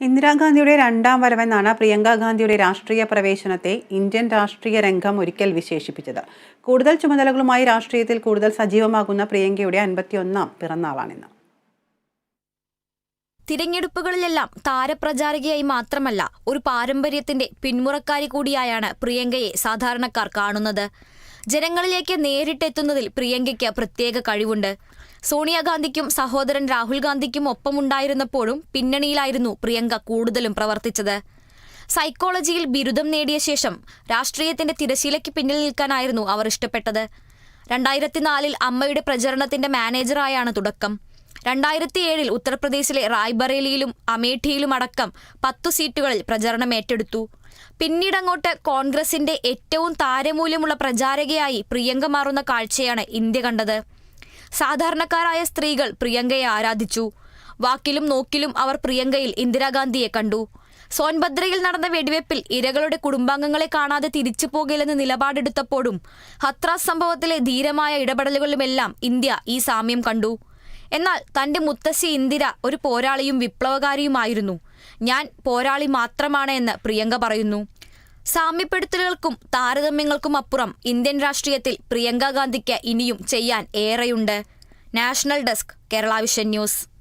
ഇന്ദിരാഗാന്ധിയുടെ രണ്ടാം വരവെന്നാണ് പ്രിയങ്ക ഗാന്ധിയുടെ രാഷ്ട്രീയ പ്രവേശനത്തെ ഇന്ത്യൻ രാഷ്ട്രീയ രംഗം ഒരിക്കൽ വിശേഷിപ്പിച്ചത്. കൂടുതൽ ചുമതലകളുമായി രാഷ്ട്രീയത്തിൽ കൂടുതൽ സജീവമാകുന്ന പ്രിയങ്കയുടെ അൻപത്തിയൊന്നാം പിറന്നാളാണിന്ന്. തിരഞ്ഞെടുപ്പുകളിലെല്ലാം താരപ്രചാരകയായി മാത്രമല്ല ഒരു പാരമ്പര്യത്തിന്റെ പിന്മുറക്കാരി കൂടിയായാണ് പ്രിയങ്കയെ സാധാരണക്കാർ കാണുന്നത്. ജനങ്ങളിലേക്ക് നേരിട്ടെത്തുന്നതിൽ പ്രിയങ്കയ്ക്ക് പ്രത്യേക കഴിവുണ്ട്. സോണിയാഗാന്ധിക്കും സഹോദരൻ രാഹുൽ ഗാന്ധിക്കും ഒപ്പമുണ്ടായിരുന്നപ്പോഴും പിന്നണിയിലായിരുന്നു പ്രിയങ്ക കൂടുതലും പ്രവർത്തിച്ചത്. സൈക്കോളജിയിൽ ബിരുദം നേടിയ ശേഷം രാഷ്ട്രീയത്തിന്റെ തിരശീലയ്ക്ക് പിന്നിൽ നിൽക്കാനായിരുന്നു അവർ ഇഷ്ടപ്പെട്ടത്. രണ്ടായിരത്തി നാലിൽ അമ്മയുടെ പ്രചരണത്തിന്റെ മാനേജറായാണ് തുടക്കം. രണ്ടായിരത്തി ഏഴിൽ ഉത്തർപ്രദേശിലെ റായ്ബറേലിയിലും അമേഠിയിലും അടക്കം പത്തു സീറ്റുകളിൽ പ്രചരണം ഏറ്റെടുത്തു. പിന്നീടങ്ങോട്ട് കോൺഗ്രസിന്റെ ഏറ്റവും താരമൂല്യമുള്ള പ്രചാരകയായി പ്രിയങ്ക മാറുന്ന കാഴ്ചയാണ് ഇന്ത്യ കണ്ടത്. സാധാരണക്കാരായ സ്ത്രീകൾ പ്രിയങ്കയെ ആരാധിച്ചു. വാക്കിലും നോക്കിലും അവർ പ്രിയങ്കയിൽ ഇന്ദിരാഗാന്ധിയെ കണ്ടു. സോൻഭദ്രയിൽ നടന്ന വെടിവെപ്പിൽ ഇരകളുടെ കുടുംബാംഗങ്ങളെ കാണാതെ തിരിച്ചു പോകില്ലെന്ന് നിലപാടെടുത്തപ്പോഴും ഹത്രാസ് സംഭവത്തിലെ ധീരമായ ഇടപെടലുകളിലുമെല്ലാം ഇന്ത്യ ഈ സാമ്യം കണ്ടു. എന്നാൽ തന്റെ മുത്തശ്ശി ഇന്ദിര ഒരു പോരാളിയും വിപ്ലവകാരിയുമായിരുന്നു. ഞാൻ പോരാളി മാത്രമാണ് എന്ന് പ്രിയങ്ക പറയുന്നു. സാമ്യപ്പെടുത്തലുകൾക്കും താരതമ്യങ്ങൾക്കും അപ്പുറം ഇന്ത്യൻ രാഷ്ട്രീയത്തിൽ പ്രിയങ്ക ഗാന്ധിക്ക് ഇനിയും ചെയ്യാൻ ഏറെയുണ്ട്. National desk Kerala vision news.